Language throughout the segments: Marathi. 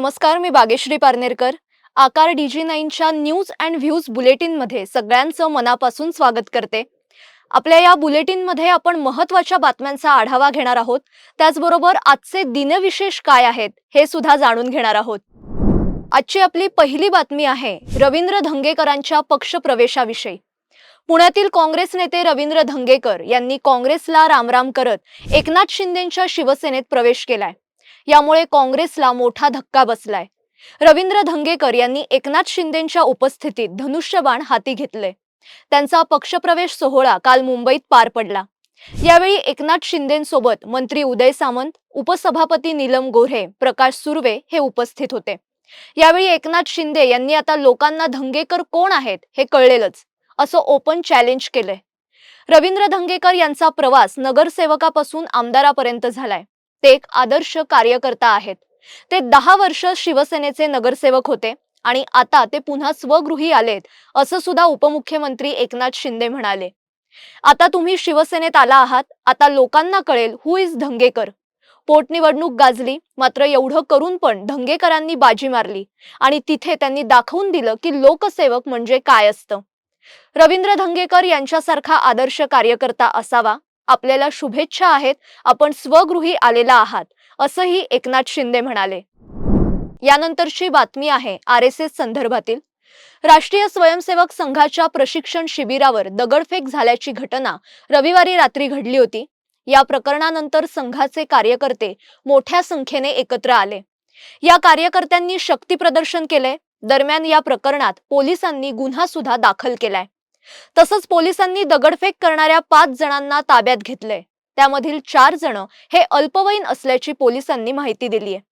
नमस्कार मी बागेश्री पारनेरकर. आकार डी जी नाईनच्या न्यूज अँड व्ह्यूज बुलेटिनमध्ये सगळ्यांचं मनापासून स्वागत करते. आपल्या या बुलेटिनमध्ये आपण महत्त्वाच्या बातम्यांचा आढावा घेणार आहोत. त्याचबरोबर आजचे दिनविशेष काय आहेत हे सुद्धा जाणून घेणार आहोत. आजची आपली पहिली बातमी आहे रवींद्र धंगेकरांच्या पक्षप्रवेशाविषयी. पुण्यातील काँग्रेस नेते रवींद्र धंगेकर यांनी काँग्रेसला रामराम करत एकनाथ शिंदेंच्या शिवसेनेत प्रवेश केलाय. यामुळे काँग्रेसला मोठा धक्का बसलाय. रवींद्र धंगेकर यांनी एकनाथ शिंदेंच्या उपस्थितीत धनुष्यबाण हाती घेतले. त्यांचा पक्षप्रवेश सोहळा काल मुंबईत पार पडला. यावेळी एकनाथ शिंदेंसोबत मंत्री उदय सामंत उपसभापती नीलम गोऱ्हे प्रकाश सुर्वे हे उपस्थित होते. यावेळी एकनाथ शिंदे यांनी आता लोकांना धंगेकर कोण आहेत हे कळलेलंच असं ओपन चॅलेंज केलंय. रवींद्र धंगेकर यांचा प्रवास नगरसेवकापासून आमदारापर्यंत झालाय. ते एक आदर्श कार्यकर्ता आहेत. ते दहा वर्ष शिवसेनेचे नगरसेवक होते आणि आता ते पुन्हा स्वगृही आलेत असं सुद्धा उपमुख्यमंत्री एकनाथ शिंदे म्हणाले. आता तुम्ही शिवसेनेत आला आहात आता लोकांना कळेल हु इज धंगेकर. पोटनिवडणूक गाजली मात्र एवढं करून पण धंगेकरांनी बाजी मारली आणि तिथे त्यांनी दाखवून दिलं की लोकसेवक म्हणजे काय असतं. रवींद्र धंगेकर यांच्यासारखा आदर्श कार्यकर्ता असावा आपल्याला शुभेच्छा आहेत. आपण स्वगृही आलेला आहात. असंही एकनाथ शिंदे म्हणाले. यानंतरची बातमी आहे आर एस एस संदर्भातील. राष्ट्रीय स्वयंसेवक संघाच्या प्रशिक्षण शिबिरावर दगडफेक झाल्याची घटना रविवारी रात्री घडली होती. या प्रकरणानंतर संघाचे कार्यकर्ते मोठ्या संख्येने एकत्र आले. या कार्यकर्त्यांनी शक्ती प्रदर्शन केले. दरम्यान या प्रकरणात पोलिसांनी गुन्हा सुद्धा दाखल केलाय. तसंच पोलिसांनी दगडफेक करणाऱ्या पाच जणांना ताब्यात घेतलंय. त्यामधील चार जण हे अल्पवयीन असल्याची पोलिसांनी माहिती दिली आहे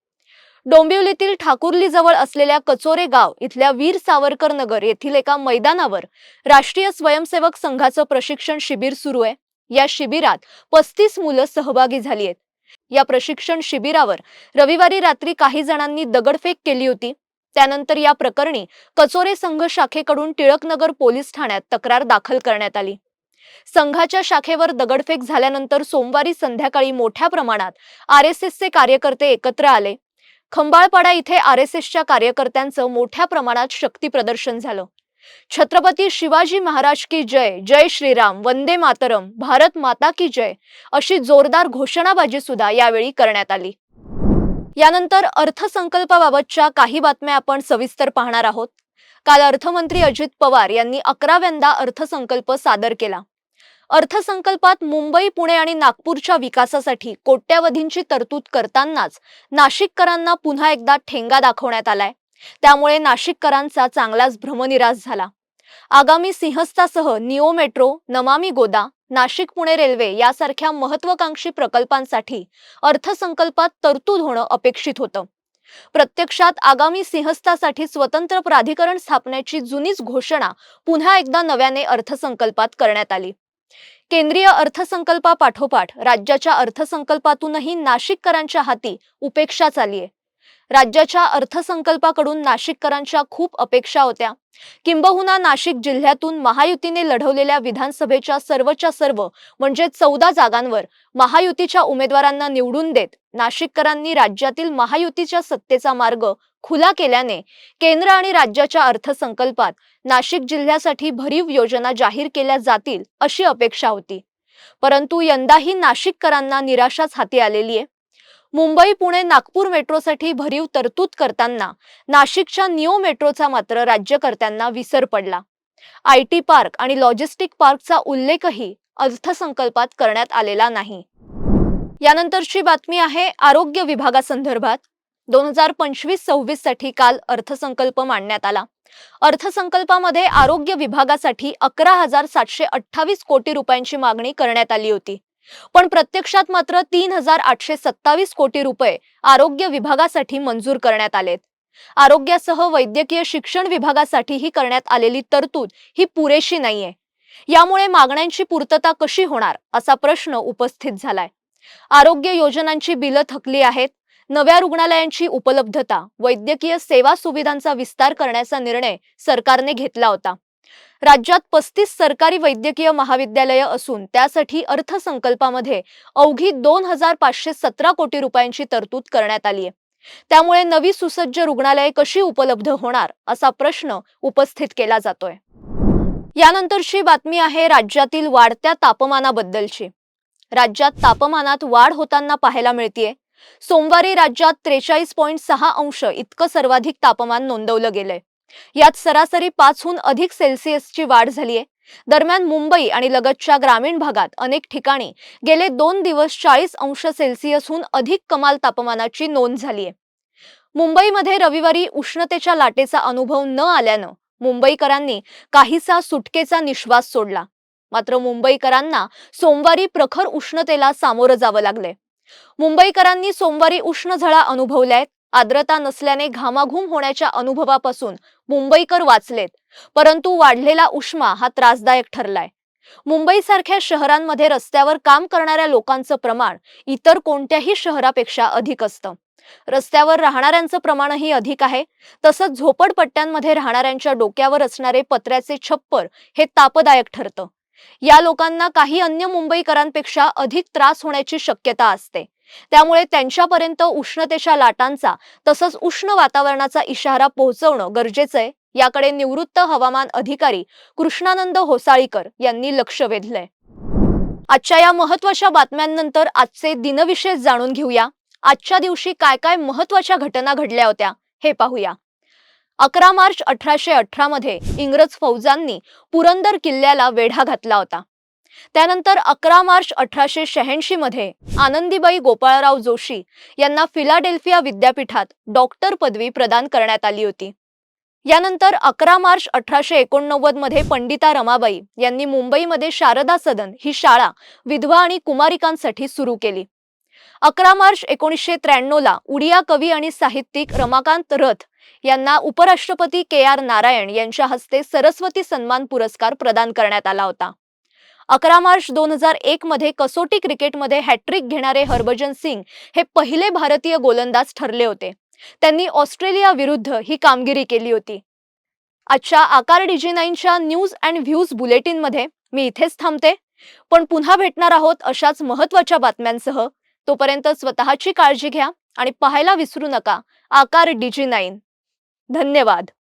डोंबिवलीतील ठाकुर्ली जवळ असलेल्या कचोरे गाव इथल्या वीर सावरकर नगर येथील एका मैदानावर राष्ट्रीय स्वयंसेवक संघाचं प्रशिक्षण शिबिर सुरू आहे. या शिबिरात पस्तीस मुलं सहभागी झाली आहेत. या प्रशिक्षण शिबिरावर रविवारी रात्री काही जणांनी दगडफेक केली होती. त्यानंतर या प्रकरणी कचोरे संघ शाखेकडून टिळकनगर पोलीस ठाण्यात तक्रार दाखल करण्यात आली. संघाच्या शाखेवर दगडफेक झाल्यानंतर सोमवारी संध्याकाळी मोठ्या प्रमाणात आर एस एसचे कार्यकर्ते एकत्र आले. खंबाळपाडा इथे आर एस एसच्या कार्यकर्त्यांचं मोठ्या प्रमाणात शक्ती प्रदर्शन झालं. छत्रपती शिवाजी महाराज की जय जय श्रीराम वंदे मातरम भारत माता की जय अशी जोरदार घोषणाबाजी सुद्धा यावेळी करण्यात आली. यानंतर अर्थसंकल्पाबाबतच्या काही बातम्या आपण सविस्तर पाहणार आहोत. काल अर्थमंत्री अजित पवार यांनी अकराव्यांदा अर्थसंकल्प सादर केला. अर्थसंकल्पात मुंबई पुणे आणि नागपूरच्या विकासासाठी कोट्यावधींची तरतूद करतानाच नाशिककरांना पुन्हा एकदा ठेंगा दाखवण्यात आलाय. त्यामुळे नाशिककरांचा चांगलाच भ्रमनिरास झाला. आगामी सिंहस्थासह neo metro Namami Goda Nashik Pune railway यासारख्या महत्वाकांक्षी प्रकल्पांसाठी अर्थसंकल्पात तरतूद होणं अपेक्षित होतं. प्रत्यक्षात आगामी सिंहस्थासाठी स्वतंत्र प्राधिकरण स्थापण्याची जुनीच घोषणा पुन्हा एकदा नव्याने अर्थसंकल्पात करण्यात आली. केंद्रीय अर्थसंकल्पापाठोपाठ राज्याच्या अर्थसंकल्पातूनही नाशिककरांच्या हाती उपेक्षा चालीये. राज्याच्या अर्थसंकल्पाकडून नाशिककरांच्या खूप अपेक्षा होत्या. किंबहुना नाशिक जिल्ह्यातून महायुतीने लढवलेल्या विधानसभेच्या सर्वच्या सर्व म्हणजे चौदा जागांवर महायुतीच्या उमेदवारांना निवडून देत नाशिककरांनी राज्यातील महायुतीच्या सत्तेचा मार्ग खुला केल्याने केंद्र आणि राज्याच्या अर्थसंकल्पात नाशिक जिल्ह्यासाठी भरीव योजना जाहीर केल्या जातील अशी अपेक्षा होती. परंतु यंदाही नाशिककरांना निराशाच हाती आलेली आहे मुंबई पुणे नागपूर मेट्रोसाठी भरीव तरतूद करताना नाशिकच्या निओ मेट्रोचा मात्र राज्यकर्त्यांना विसर पडला. आय टी पार्क आणि लॉजिस्टिक पार्कचा उल्लेखही अर्थसंकल्पात करण्यात आलेला नाही. यानंतरची बातमी आहे आरोग्य विभागासंदर्भात. दोन हजार पंचवीस सव्वीससाठी काल अर्थसंकल्प मांडण्यात आला. अर्थसंकल्पामध्ये आरोग्य विभागासाठी अकरा हजार सातशे अठ्ठावीस कोटी रुपयांची मागणी करण्यात आली होती. पण प्रत्यक्षात मात्र तीन हजार आठशे सत्तावीस कोटी रुपये आरोग्य विभागासाठी मंजूर करण्यात आलेत. आरोग्यासह वैद्यकीय शिक्षण विभागासाठीही करण्यात आलेली तरतूद ही पुरेशी नाहीये. यामुळे मागण्यांची पूर्तता कशी होणार असा प्रश्न उपस्थित झालाय. आरोग्य योजनांची बिलं थकली आहेत. नव्या रुग्णालयांची उपलब्धता वैद्यकीय सेवा सुविधांचा विस्तार करण्याचा निर्णय सरकारने घेतला होता. राज्यात पस्तीस सरकारी वैद्यकीय महाविद्यालयं असून त्यासाठी अर्थसंकल्पामध्ये अवघी दोन हजार पाचशे सतरा कोटी रुपयांची तरतूद करण्यात आली आहे. त्यामुळे नवी सुसज्ज रुग्णालये कशी उपलब्ध होणार असा प्रश्न उपस्थित केला जातोय. यानंतरची बातमी आहे राज्यातील वाढत्या तापमानाबद्दलची. राज्यात तापमानात वाढ होताना पाहायला मिळतीये. सोमवारी राज्यात त्रेचाळीस पॉईंट सहा अंश इतकं सर्वाधिक तापमान नोंदवलं गेलंय. यात सरासरी पाचहून अधिक सेल्सिअसची वाढ झालीये. दरम्यान मुंबई आणि लगतच्या ग्रामीण भागात अनेक ठिकाणी गेले दोन दिवस चाळीस अंश सेल्सिअसहून अधिक कमाल तापमानाची नोंद झालीये. मुंबईमध्ये रविवारी उष्णतेच्या लाटेचा अनुभव न आल्यानं मुंबईकरांनी काहीसा सुटकेचा निश्वास सोडला. मात्र मुंबईकरांना सोमवारी प्रखर उष्णतेला सामोरं जावं लागले मुंबईकरांनी सोमवारी उष्ण झळा अनुभवल्यात आर्द्रता नसल्याने घामाघूम होण्याच्या अनुभवापासून मुंबईकर वाचलेत. परंतु वाढलेला उष्मा हा त्रासदायक ठरलाय. मुंबईसारख्या शहरांमध्ये रस्त्यावर काम करणाऱ्या लोकांचं प्रमाण इतर कोणत्याही शहरापेक्षा अधिक असतं. रस्त्यावर राहणाऱ्यांचं प्रमाणही अधिक आहे. तसंच झोपडपट्ट्यांमध्ये राहणाऱ्यांच्या डोक्यावर असणारे पत्र्याचे छप्पर हे तापदायक ठरतं. या लोकांना काही अन्य मुंबईकरांपेक्षा अधिक त्रास होण्याची शक्यता असते. त्यामुळे त्यांच्यापर्यंत उष्णतेच्या लाटांचा तसंच उष्ण वातावरणाचा इशारा पोहोचवणं गरजेचं आहे. याकडे निवृत्त हवामान अधिकारी कृष्णानंद होसाळीकर यांनी लक्ष वेधलंय. आजच्या या महत्त्वाच्या बातम्यांनंतर आजचे दिनविशेष जाणून घेऊया. आजच्या दिवशी काय काय महत्त्वाच्या घटना घडल्या होत्या हे पाहूया. अकरा मार्च अठराशे अठरा मध्ये इंग्रज फौजांनी पुरंदर किल्ल्याला वेढा घातला होता. त्यानंतर अकरा मार्च अठराशे शहाऐंशी मध्ये आनंदीबाई गोपाळराव जोशी यांना फिलाडेल्फिया विद्यापीठात डॉक्टर पदवी प्रदान करण्यात आली होती. यानंतर अकरा मार्च अठराशे एकोणनव्वदमध्ये पंडिता रमाबाई यांनी मुंबईमध्ये शारदा सदन ही शाळा विधवा आणि कुमारिकांसाठी सुरू केली. अकरा मार्च एकोणीसशे त्र्याण्णवला उडिया कवी आणि साहित्यिक रमाकांत रथ यांना उपराष्ट्रपती के आर नारायण यांच्या हस्ते सरस्वती सन्मान पुरस्कार प्रदान करण्यात आला होता. अकरा मार्च दोन हजार एक मध्ये कसोटी क्रिकेटमध्ये हॅट्रिक घेणारे हरभजन सिंग हे पहिले भारतीय गोलंदाज ठरले होते. त्यांनी ऑस्ट्रेलिया विरुद्ध ही कामगिरी केली होती. आजच्या आकार डीजी नाईनच्या न्यूज अँड व्ह्यूज बुलेटिनमध्ये मी इथेच थांबते. पण पुन्हा भेटणार आहोत अशाच महत्त्वाच्या बातम्यांसह. तोपर्यंत स्वतःची काळजी घ्या आणि पाहायला विसरू नका. आकार डीजी नाईन धन्यवाद.